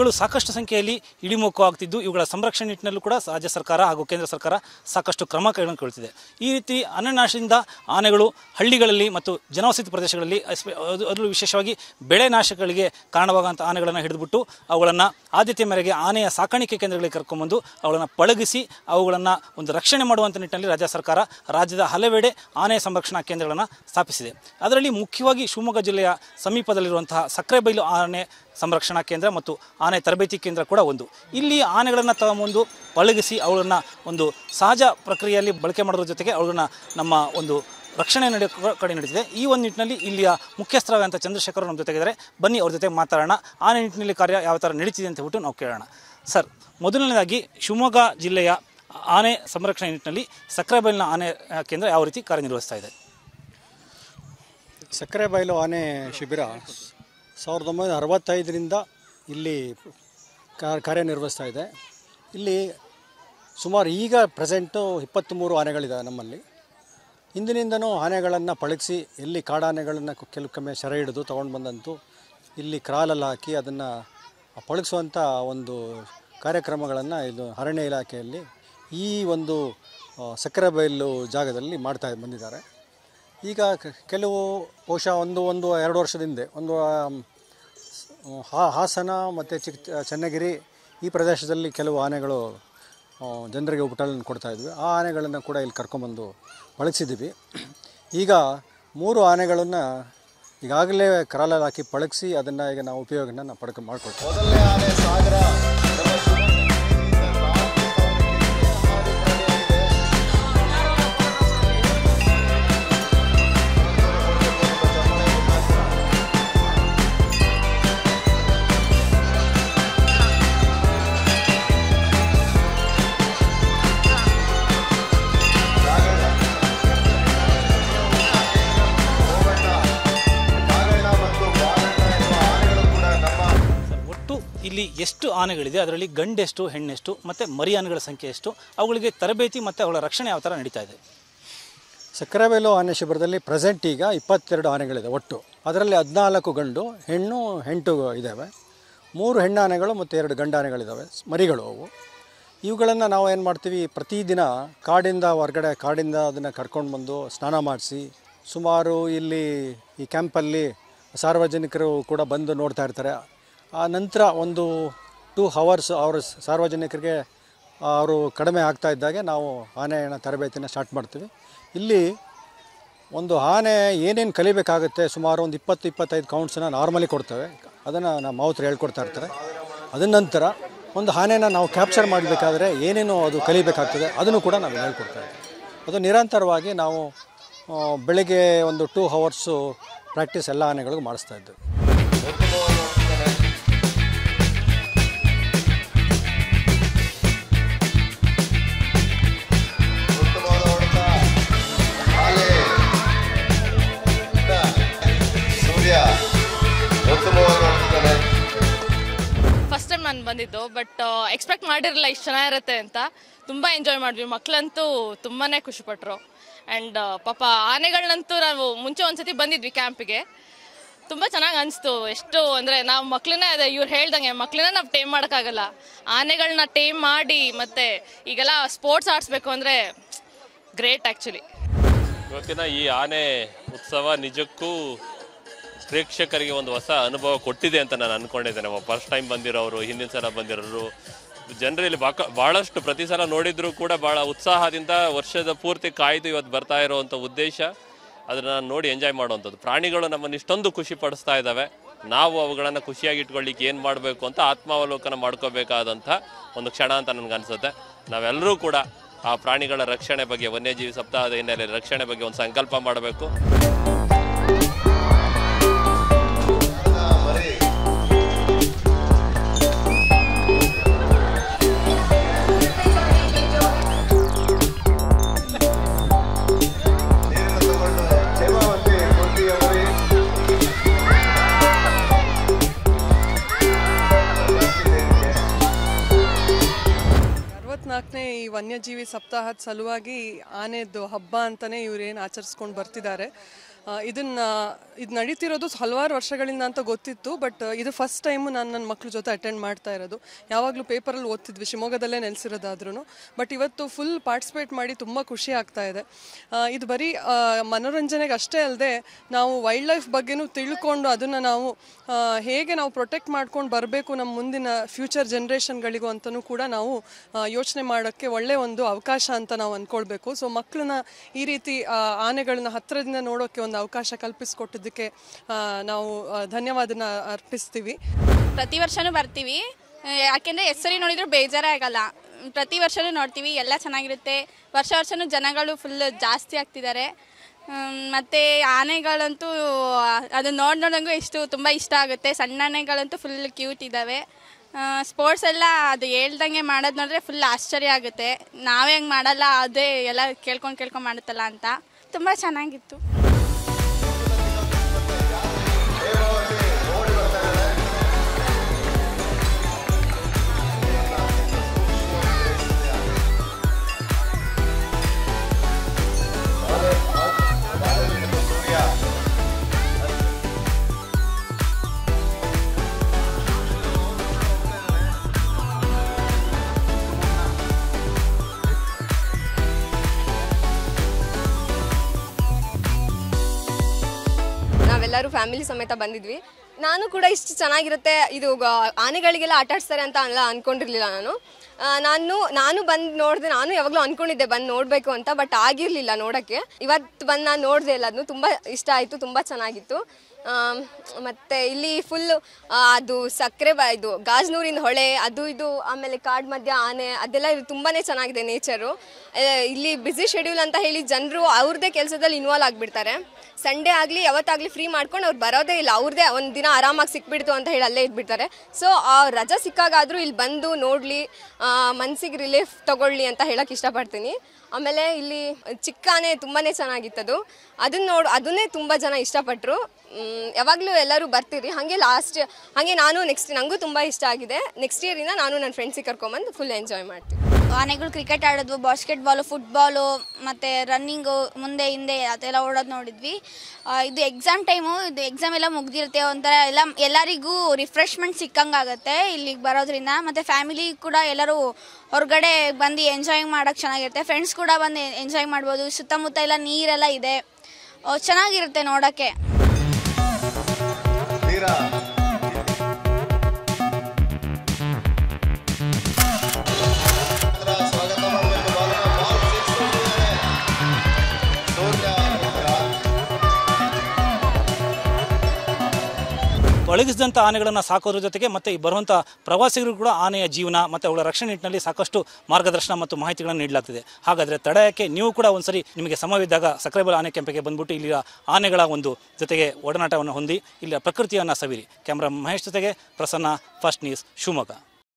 ಆನೆಗಳು ಸಾಕಷ್ಟು ಸಂಖ್ಯೆಯಲ್ಲಿ ಇಳಿಮುಖ ಆಗ್ತಿದ್ದು. ಇವುಗಳ ಸಂರಕ್ಷಣೆ ನಿಟ್ಟಿನಲ್ಲೂ ಕೂಡ ರಾಜ್ಯ ಸರ್ಕಾರ ಹಾಗೂ ಕೇಂದ್ರ ಸರ್ಕಾರ ಸಾಕಷ್ಟು ಕ್ರಮ ಕೈಗೊಳ್ಳುತ್ತಿದೆ ಈ ರೀತಿ ಅನನಾಶದಿಂದ ಆನೆಗಳು ಹಳ್ಳಿಗಳಲ್ಲಿ ಮತ್ತು ಜನವಸತಿ ಪ್ರದೇಶಗಳಲ್ಲಿ ಅದರಲ್ಲೂ ವಿಶೇಷವಾಗಿ ಬೆಳೆ ನಾಶಗಳಿಗೆ ಕಾರಣವಾಗುವಂಥ ಆನೆಗಳನ್ನು ಹಿಡಿದುಬಿಟ್ಟು ಅವುಗಳನ್ನು ಆದ್ಯತೆ ಮೇರೆಗೆ ಆನೆಯ ಸಾಕಾಣಿಕೆ ಕೇಂದ್ರಗಳಿಗೆ ಕರ್ಕೊಂಡ್ಬಂದು ಅವುಗಳನ್ನು ಪಳಗಿಸಿ ಅವುಗಳನ್ನು ಒಂದು ರಕ್ಷಣೆ ಮಾಡುವಂಥ ನಿಟ್ಟಿನಲ್ಲಿ ರಾಜ್ಯ ಸರ್ಕಾರ ರಾಜ್ಯದ ಹಲವೆಡೆ ಆನೆಯ ಸಂರಕ್ಷಣಾ ಕೇಂದ್ರಗಳನ್ನು ಸ್ಥಾಪಿಸಿದೆ. ಅದರಲ್ಲಿ ಮುಖ್ಯವಾಗಿ ಶಿವಮೊಗ್ಗ ಜಿಲ್ಲೆಯ ಸಮೀಪದಲ್ಲಿರುವಂತಹ ಸಕ್ಕರೆಬೈಲು ಆನೆ ಸಂರಕ್ಷಣಾ ಕೇಂದ್ರ ಮತ್ತು ಆನೆ ತರಬೇತಿ ಕೇಂದ್ರ ಕೂಡ ಒಂದು. ಇಲ್ಲಿ ಆನೆಗಳನ್ನು ತಗೊಂಬಂದು ಪಳಗಿಸಿ ಅವುಗಳನ್ನು ಒಂದು ಸಹಜ ಪ್ರಕ್ರಿಯೆಯಲ್ಲಿ ಬಳಕೆ ಮಾಡೋದ್ರ ಜೊತೆಗೆ ಅವುಗಳನ್ನು ನಮ್ಮ ಒಂದು ರಕ್ಷಣೆ ನಡೆಯೋ ಕಡೆ ನಡೀತಿದೆ ಈ ಒಂದು ನಿಟ್ಟಿನಲ್ಲಿ ಇಲ್ಲಿಯ ಮುಖ್ಯಸ್ಥರಾದಂಥ ಚಂದ್ರಶೇಖರ್ ನಮ್ಮ ಜೊತೆಗಿದ್ದಾರೆ. ಬನ್ನಿ ಅವ್ರ ಜೊತೆ ಮಾತಾಡೋಣ. ಆನೆ ನಿಟ್ಟಿನಲ್ಲಿ ಕಾರ್ಯ ಯಾವ ಥರ ನಡೀತಿದೆ ಅಂತ ಹೇಳ್ಬಿಟ್ಟು ನಾವು ಕೇಳೋಣ. ಸರ್, ಮೊದಲನೇದಾಗಿ ಶಿವಮೊಗ್ಗ ಜಿಲ್ಲೆಯ ಆನೆ ಸಂರಕ್ಷಣೆ ನಿಟ್ಟಿನಲ್ಲಿ ಸಕ್ಕರೆಬೈಲಿನ ಆನೆ ಕೇಂದ್ರ ಯಾವ ರೀತಿ ಕಾರ್ಯನಿರ್ವಹಿಸ್ತಾ ಇದೆ? ಸಕ್ಕರೆ ಬಯಲು ಆನೆ ಶಿಬಿರ. ಸಾವಿರದ ಒಂಬೈನೂರ ಅರವತ್ತೈದರಿಂದ ಇಲ್ಲಿ ಕಾರ್ಯನಿರ್ವಹಿಸ್ತಾ ಇದೆ. ಇಲ್ಲಿ ಸುಮಾರು ಈಗ ಪ್ರೆಸೆಂಟು ಇಪ್ಪತ್ತ್ಮೂರು ಆನೆಗಳಿದ್ದಾವೆ ನಮ್ಮಲ್ಲಿ. ಹಿಂದಿನಿಂದನೂ ಆನೆಗಳನ್ನು ಪಳಗಿಸಿ ಇಲ್ಲಿ ಕಾಡಾನೆಗಳನ್ನು ಕೆಲವೊಮ್ಮೆ ಸೆರೆ ಹಿಡಿದು ತೊಗೊಂಡು ಬಂದಂತು ಇಲ್ಲಿ ಕ್ರಾಲಲ್ಲಿ ಹಾಕಿ ಅದನ್ನು ಪಳಗಿಸುವಂಥ ಒಂದು ಕಾರ್ಯಕ್ರಮಗಳನ್ನು ಇದು ಅರಣ್ಯ ಇಲಾಖೆಯಲ್ಲಿ ಈ ಒಂದು ಸಕ್ಕರೆ ಬಯಲು ಜಾಗದಲ್ಲಿ ಮಾಡ್ತಾ ಬಂದಿದ್ದಾರೆ. ಈಗ ಕೆಲವು ಬಹುಶಃ ಒಂದು ಒಂದು, ಎರಡು ವರ್ಷದ ಹಿಂದೆ, ಒಂದು ಹಾಸನ ಮತ್ತು ಚಿಕ್ಕ ಚನ್ನಗಿರಿ ಈ ಪ್ರದೇಶದಲ್ಲಿ ಕೆಲವು ಆನೆಗಳು ಜನರಿಗೆ ಊಟಗಳನ್ನು ಕೊಡ್ತಾ ಇದ್ವಿ. ಆ ಆನೆಗಳನ್ನು ಕೂಡ ಇಲ್ಲಿ ಕರ್ಕೊಂಬಂದು ಪಳಗಿಸಿದ್ದೀವಿ ಈಗ ಮೂರು ಆನೆಗಳನ್ನು ಈಗಾಗಲೇ ಕರಾಲಲ್ಲಿ ಹಾಕಿ ಪಳಗಿಸಿ ಅದನ್ನು ಈಗ ನಾವು ಉಪಯೋಗನ ನಾವು ಪಡ್ಕೊ ಮಾಡ್ಕೊಳ್ತೀವಿ. ಎಷ್ಟು ಆನೆಗಳಿದೆ, ಅದರಲ್ಲಿ ಗಂಡೆಷ್ಟು, ಹೆಣ್ಣೆಷ್ಟು, ಮತ್ತು ಮರಿ ಆನೆಗಳ ಸಂಖ್ಯೆ ಎಷ್ಟು, ಅವುಗಳಿಗೆ ತರಬೇತಿ ಮತ್ತು ಅವುಗಳ ರಕ್ಷಣೆ ಯಾವ ಥರ ನಡೀತಾ ಇದೆ? ಸಕ್ಕರೆಬೇಲು ಆನೆ ಶಿಬಿರದಲ್ಲಿ ಪ್ರೆಸೆಂಟ್ ಈಗ ಇಪ್ಪತ್ತೆರಡು ಆನೆಗಳಿದೆ ಒಟ್ಟು. ಅದರಲ್ಲಿ ಹದಿನಾಲ್ಕು ಗಂಡು, ಹೆಣ್ಣು, ಎಂಟು ಇದ್ದಾವೆ ಮೂರು ಹೆಣ್ಣು ಆನೆಗಳು ಮತ್ತು ಎರಡು ಗಂಡು ಆನೆಗಳಿದ್ದಾವೆ ಮರಿಗಳು ಅವು. ಇವುಗಳನ್ನು ನಾವು ಏನು ಮಾಡ್ತೀವಿ, ಪ್ರತಿದಿನ ಕಾಡಿಂದ ಹೊರಗಡೆ, ಕಾಡಿಂದ ಅದನ್ನು ಕರ್ಕೊಂಡು ಬಂದು ಸ್ನಾನ ಮಾಡಿಸಿ, ಸುಮಾರು ಇಲ್ಲಿ ಈ ಕ್ಯಾಂಪಲ್ಲಿ ಸಾರ್ವಜನಿಕರು ಕೂಡ ಬಂದು ನೋಡ್ತಾ ಇರ್ತಾರೆ. ಆ ನಂತರ ಒಂದು ಟೂ ಹವರ್ಸ್ ಅವರು ಸಾರ್ವಜನಿಕರಿಗೆ ಅವರು ಕಡಿಮೆ ಆಗ್ತಾ ಇದ್ದಾಗೆ ನಾವು ಆನೆಯನ್ನು ತರಬೇತಿನ ಸ್ಟಾರ್ಟ್ ಮಾಡ್ತೀವಿ. ಇಲ್ಲಿ ಒಂದು ಆನೆ ಏನೇನು ಕಲಿಬೇಕಾಗುತ್ತೆ ಸುಮಾರು ಒಂದು ಇಪ್ಪತ್ತು, ಇಪ್ಪತ್ತೈದು ಕೌಂಟ್ಸನ್ನು ನಾರ್ಮಲಿ ಕೊಡ್ತೇವೆ. ಅದನ್ನು ನಮ್ಮ ಮಾವುತರು ಹೇಳ್ಕೊಡ್ತಾ ಇರ್ತಾರೆ. ಅದರ ನಂತರ ಒಂದು ಆನೆನ ನಾವು ಕ್ಯಾಪ್ಚರ್ ಮಾಡಬೇಕಾದ್ರೆ ಏನೇನು ಅದು ಕಲಿಬೇಕಾಗ್ತದೆ, ಅದನ್ನು ಕೂಡ ನಾವು ಹೇಳ್ಕೊಡ್ತೇವೆ ಅದು ನಿರಂತರವಾಗಿ ನಾವು ಬೆಳಿಗ್ಗೆ ಒಂದು ಟೂ ಹವರ್ಸು ಪ್ರಾಕ್ಟೀಸ್ ಎಲ್ಲ ಆನೆಗಳಿಗೂ ಮಾಡಿಸ್ತಾ ಇದ್ದೇವೆ. ಬಂದಿದ್ದು ಬಟ್ ಎಕ್ಸ್ಪೆಕ್ಟ್ ಮಾಡಿರಲಿಲ್ಲ ಇಷ್ಟು ಚೆನ್ನಾಗಿರುತ್ತೆ ಅಂತ. ತುಂಬ ಎಂಜಾಯ್ ಮಾಡಿದ್ವಿ. ಮಕ್ಕಳಂತೂ ತುಂಬಾ ಖುಷಿಪಟ್ಟರು ಆ್ಯಂಡ್ ಪಾಪ ಆನೆಗಳನ್ನಂತೂ ನಾವು ಮುಂಚೆ ಒಂದ್ಸತಿ ಬಂದಿದ್ವಿ ಕ್ಯಾಂಪಿಗೆ ತುಂಬ ಚೆನ್ನಾಗಿ ಅನಿಸ್ತು. ಎಷ್ಟು ಅಂದರೆ ನಾವು ಮಕ್ಳನ್ನೇ ಅದೇ ಇವ್ರು ಹೇಳ್ದಂಗೆ, ಮಕ್ಳನ್ನ ನಾವು ಟೇಮ್ ಮಾಡೋಕ್ಕಾಗಲ್ಲ. ಆನೆಗಳನ್ನ ಟೇಮ್ ಮಾಡಿ ಮತ್ತು ಈಗೆಲ್ಲ ಸ್ಪೋರ್ಟ್ಸ್ ಆಡಿಸ್ಬೇಕು ಅಂದರೆ ಗ್ರೇಟ್ ಆ್ಯಕ್ಚುಲಿ ಇವತ್ತಿನ ಈ ಆನೆ ಉತ್ಸವ ನಿಜಕ್ಕೂ ಪ್ರೇಕ್ಷಕರಿಗೆ ಒಂದು ಹೊಸ ಅನುಭವ ಕೊಟ್ಟಿದೆ ಅಂತ ನಾನು ಅನ್ಕೊಂಡಿದ್ದೇನೆ. ಫಸ್ಟ್ ಟೈಮ್ ಬಂದಿರೋರು, ಹಿಂದಿನ ಸಲ ಬಂದಿರೋರು. ಜನರಲ್ಲಿ ಬಾಕ ಭಾಳಷ್ಟು ಪ್ರತಿ ಸಲ ನೋಡಿದರೂ ಕೂಡ ಭಾಳ ಉತ್ಸಾಹದಿಂದ ವರ್ಷದ ಪೂರ್ತಿ ಕಾಯ್ದು ಇವತ್ತು ಬರ್ತಾ ಇರುವಂಥ ಉದ್ದೇಶ, ಅದನ್ನ ನೋಡಿ ಎಂಜಾಯ್ ಮಾಡುವಂಥದ್ದು. ಪ್ರಾಣಿಗಳು ನಮ್ಮನ್ನು ಇಷ್ಟೊಂದು ಖುಷಿ ಪಡಿಸ್ತಾ ಇದ್ದಾವೆ. ನಾವು ಅವುಗಳನ್ನು ಖುಷಿಯಾಗಿ ಇಟ್ಕೊಳ್ಳಿಕ್ಕೆ ಏನು ಮಾಡಬೇಕು ಅಂತ ಆತ್ಮಾವಲೋಕನ ಮಾಡ್ಕೋಬೇಕಾದಂಥ ಒಂದು ಕ್ಷಣ ಅಂತ ನನಗೆ ಅನ್ಸುತ್ತೆ. ನಾವೆಲ್ಲರೂ ಕೂಡ ಆ ಪ್ರಾಣಿಗಳ ರಕ್ಷಣೆ ಬಗ್ಗೆ, ವನ್ಯಜೀವಿ ಸಪ್ತಾಹದ ಹಿನ್ನೆಲೆಯಲ್ಲಿ ರಕ್ಷಣೆ ಬಗ್ಗೆ ಒಂದು ಸಂಕಲ್ಪ ಮಾಡಬೇಕು. ಈ ವನ್ಯಜೀವಿ ಸಪ್ತಾಹದ ಸಲುವಾಗಿ ಆನೆದು ಹಬ್ಬ ಅಂತಲೇ ಇವರೇನು ಆಚರಿಸ್ಕೊಂಡು ಬರ್ತಿದ್ದಾರೆ ಇದನ್ನು, ಇದು ನಡೀತಿರೋದು ಹಲವಾರು ವರ್ಷಗಳಿಂದ ಅಂತ ಗೊತ್ತಿತ್ತು, ಬಟ್ ಇದು ಫಸ್ಟ್ ಟೈಮು ನಾನು ನನ್ನ ಮಕ್ಳ ಜೊತೆ ಅಟೆಂಡ್ ಮಾಡ್ತಾ ಇರೋದು. ಯಾವಾಗಲೂ ಪೇಪರಲ್ಲಿ ಓದ್ತಿದ್ವಿ, ಶಿವಮೊಗ್ಗದಲ್ಲೇ ನೆಲೆಸಿರೋದಾದ್ರೂ ಬಟ್ ಇವತ್ತು ಫುಲ್ ಪಾರ್ಟಿಸಿಪೇಟ್ ಮಾಡಿ ತುಂಬ ಖುಷಿ ಆಗ್ತಾ ಇದೆ. ಇದು ಬರೀ ಮನೋರಂಜನೆಗೆ ಅಷ್ಟೇ ಅಲ್ಲದೆ ನಾವು ವೈಲ್ಡ್ ಲೈಫ್ ಬಗ್ಗೆನೂ ತಿಳ್ಕೊಂಡು ಅದನ್ನು ನಾವು ಹೇಗೆ ನಾವು ಪ್ರೊಟೆಕ್ಟ್ ಮಾಡ್ಕೊಂಡು ಬರಬೇಕು ನಮ್ಮ ಮುಂದಿನ ಫ್ಯೂಚರ್ ಜನ್ರೇಷನ್ಗಳಿಗೂ ಅಂತಲೂ ಕೂಡ ನಾವು ಯೋಚನೆ ಮಾಡೋಕ್ಕೆ ಒಳ್ಳೆಯ ಒಂದು ಅವಕಾಶ ಅಂತ ನಾವು ಅಂದ್ಕೊಳ್ಬೇಕು ಸೊ ಮಕ್ಕಳನ್ನ ಈ ರೀತಿ ಆನೆಗಳನ್ನ ಹತ್ತಿರದಿಂದ ನೋಡೋಕ್ಕೆ ಒಂದು ಅವಕಾಶ ಕಲ್ಪಿಸಿಕೊಟ್ಟಿದ್ದಕ್ಕೆ ನಾವು ಧನ್ಯವಾದ ಧನ್ಯವಾದನ ಅರ್ಪಿಸ್ತೀವಿ. ಪ್ರತಿ ವರ್ಷನೂ ಬರ್ತೀವಿ. ಯಾಕೆಂದ್ರೆ ಹೆಸರಿ ಸರಿ ನೋಡಿದ್ರು ಬೇಜಾರೇ ಆಗಲ್ಲ ಪ್ರತಿ ವರ್ಷನೂ ನೋಡ್ತೀವಿ, ಎಲ್ಲ ಚೆನ್ನಾಗಿರುತ್ತೆ. ವರ್ಷ ವರ್ಷನೂ ಜನಗಳು ಫುಲ್ ಜಾಸ್ತಿ ಆಗ್ತಿದ್ದಾರೆ. ಮತ್ತೆ ಆನೆಗಳಂತೂ, ಅದನ್ನ ನೋಡಿ ನೋಡಂಗೂ ಇಷ್ಟು ತುಂಬ ಇಷ್ಟ ಆಗುತ್ತೆ. ಸಣ್ಣ ಆನೆಗಳಂತೂ ಫುಲ್ ಕ್ಯೂಟ್ ಇದ್ದಾವೆ ಸ್ಪೋರ್ಟ್ಸ್ ಎಲ್ಲ ಅದು ಹೇಳ್ದಂಗೆ ಮಾಡೋದು ನೋಡಿದ್ರೆ ಫುಲ್ ಆಶ್ಚರ್ಯ ಆಗುತ್ತೆ. ನಾವೇ ಹಂಗೆ ಮಾಡಲ್ಲ, ಅದೇ ಎಲ್ಲ ಕೇಳ್ಕೊಂಡು ಕೇಳ್ಕೊಂಡು ಮಾಡುತ್ತಲ್ಲ ಅಂತ. ತುಂಬ ಚೆನ್ನಾಗಿತ್ತು. ನಾವೆಲ್ಲರೂ ಫ್ಯಾಮಿಲಿ ಸಮೇತ ಬಂದಿದ್ವಿ. ನಾನು ಕೂಡ ಇಷ್ಟು ಚೆನ್ನಾಗಿರುತ್ತೆ, ಇದು ಆನೆಗಳಿಗೆಲ್ಲ ಆಟ ಆಡಿಸ್ತಾರೆ ಅಂತ ಅಲ್ಲ ಅನ್ಕೊಂಡಿರ್ಲಿಲ್ಲ ನಾನು. ನಾನು ನಾನು ಬಂದು ನೋಡಿದೆ, ನಾನು ಯಾವಾಗಲೂ ಅನ್ಕೊಂಡಿದ್ದೆ ಬಂದು ನೋಡಬೇಕು ಅಂತ, ಬಟ್ ಆಗಿರಲಿಲ್ಲ ನೋಡೋಕ್ಕೆ. ಇವತ್ತು ಬಂದು ನಾನು ನೋಡಿದೆ ಎಲ್ಲ ಅದನ್ನು ತುಂಬ ಇಷ್ಟ ಆಯಿತು, ತುಂಬ ಚೆನ್ನಾಗಿತ್ತು. ಮತ್ತು ಇಲ್ಲಿ ಫುಲ್ ಅದು ಸಕ್ಕರೆ ಬ, ಇದು ಗಾಜ್ನೂರಿನ ಹೊಳೆ, ಅದು ಇದು, ಆಮೇಲೆ ಕಾಡ್ ಮಧ್ಯ ಆನೆ, ಅದೆಲ್ಲ ಇದು ತುಂಬಾ ಚೆನ್ನಾಗಿದೆ ನೇಚರು ಇಲ್ಲಿ ಬ್ಯುಸಿ ಶೆಡ್ಯೂಲ್ ಅಂತ ಹೇಳಿ ಜನರು ಅವ್ರದ್ದೇ ಕೆಲಸದಲ್ಲಿ ಇನ್ವಾಲ್ವ್ ಆಗಿಬಿಡ್ತಾರೆ. ಸಂಡೇ ಆಗಲಿ, ಯಾವತ್ತಾಗಲಿ ಫ್ರೀ ಮಾಡ್ಕೊಂಡು ಅವ್ರು ಬರೋದೇ ಇಲ್ಲ. ಅವ್ರದ್ದೇ ಒಂದು ದಿನ ಆರಾಮಾಗಿ ಸಿಕ್ಬಿಡ್ತು ಅಂತ ಹೇಳಿ ಅಲ್ಲೇ ಇದ್ಬಿಡ್ತಾರೆ. ಸೊ ಆ ರಜಾ ಸಿಕ್ಕಾಗಾದರೂ ಇಲ್ಲಿ ಬಂದು ನೋಡಲಿ ಮನಸ್ಸಿಗೆ ರಿಲೀಫ್ ತಗೊಳ್ಳಿ ಅಂತ ಹೇಳಕ್ಕೆ ಇಷ್ಟಪಡ್ತೀನಿ. ಆಮೇಲೆ ಇಲ್ಲಿ ಚಿಕ್ಕಾನೇ ತುಂಬಾ ಚೆನ್ನಾಗಿತ್ತದು. ಅದನ್ನ ನೋಡು, ಅದನ್ನೇ ತುಂಬ ಜನ ಇಷ್ಟಪಟ್ಟರು ಯಾವಾಗಲೂ ಎಲ್ಲರೂ ಬರ್ತೀರಿ. ಹಾಗೆ ಲಾಸ್ಟ್ ಹಾಗೆ ನಾನು ನೆಕ್ಸ್ಟ್ ನನಗೂ ತುಂಬ ಇಷ್ಟ ಆಗಿದೆ. ನೆಕ್ಸ್ಟ್ ಇಯರಿಂದ ನಾನು ನನ್ನ ಫ್ರೆಂಡ್ಸಿಗೆ ಕರ್ಕೊಂಬಂದು ಫುಲ್ ಎಂಜಾಯ್ ಮಾಡ್ತೀನಿ. ಆನೆಗಳು ಕ್ರಿಕೆಟ್ ಆಡೋದು ಬಾಸ್ಕೆಟ್ಬಾಲು ಫುಟ್ಬಾಲು ಮತ್ತು ರನ್ನಿಂಗು ಮುಂದೆ, ಹಿಂದೆ ಅದೆಲ್ಲ ಓಡೋದು ನೋಡಿದ್ವಿ. ಇದು ಎಕ್ಸಾಮ್ ಟೈಮು ಇದು ಎಕ್ಸಾಮ್ ಎಲ್ಲ ಮುಗ್ದಿರುತ್ತೆ, ಒಂಥರ ಎಲ್ಲ, ಎಲ್ಲರಿಗೂ ರಿಫ್ರೆಶ್ಮೆಂಟ್ ಸಿಕ್ಕಂಗಾಗುತ್ತೆ ಇಲ್ಲಿಗೆ ಬರೋದ್ರಿಂದ. ಮತ್ತು ಫ್ಯಾಮಿಲಿ ಕೂಡ ಎಲ್ಲರೂ ಹೊರಗಡೆ ಬಂದು ಎಂಜಾಯ್ ಮಾಡೋಕ್ಕೆ ಚೆನ್ನಾಗಿರುತ್ತೆ. ಫ್ರೆಂಡ್ಸ್ ಕೂಡ ಬಂದು ಎಂಜಾಯ್ ಮಾಡ್ಬೋದು, ಸುತ್ತಮುತ್ತ ಎಲ್ಲ ನೀರೆಲ್ಲ ಇದೆ. ಚೆನ್ನಾಗಿರುತ್ತೆ ನೋಡೋಕ್ಕೆ. ಪಳಗಿಸಿದಂಥ ಆನೆಗಳನ್ನು ಸಾಕೋದ್ರ ಜೊತೆಗೆ ಮತ್ತೆ ಬರುವಂಥ ಪ್ರವಾಸಿಗರು ಕೂಡ ಆನೆಯ ಜೀವನ ಮತ್ತು ಅವುಗಳ ರಕ್ಷಣೆ ನಿಟ್ಟಿನಲ್ಲಿ ಸಾಕಷ್ಟು ಮಾರ್ಗದರ್ಶನ ಮತ್ತು ಮಾಹಿತಿಗಳನ್ನು ನೀಡಲಾಗ್ತಿದೆ. ಹಾಗಾದರೆ ತಡೆಯಕ್ಕೆ ನೀವು ಕೂಡ ಒಂದ್ಸರಿ ನಿಮಗೆ ಸಮಯವಿದ್ದಾಗ ಸಕ್ರೆಬಲ್ ಆನೆ ಕೆಂಪಿಗೆ ಬಂದ್ಬಿಟ್ಟು ಇಲ್ಲಿಯ ಆನೆಗಳ ಒಂದು ಜೊತೆಗೆ ಒಡನಾಟವನ್ನು ಹೊಂದಿ ಇಲ್ಲಿಯ ಪ್ರಕೃತಿಯನ್ನು ಸವಿರಿ. ಕ್ಯಾಮ್ರಾ ಮಹೇಶ್ ಜೊತೆಗೆ ಪ್ರಸನ್ನ, ಫಸ್ಟ್ ನ್ಯೂಸ್ ಶಿವಮೊಗ್ಗ.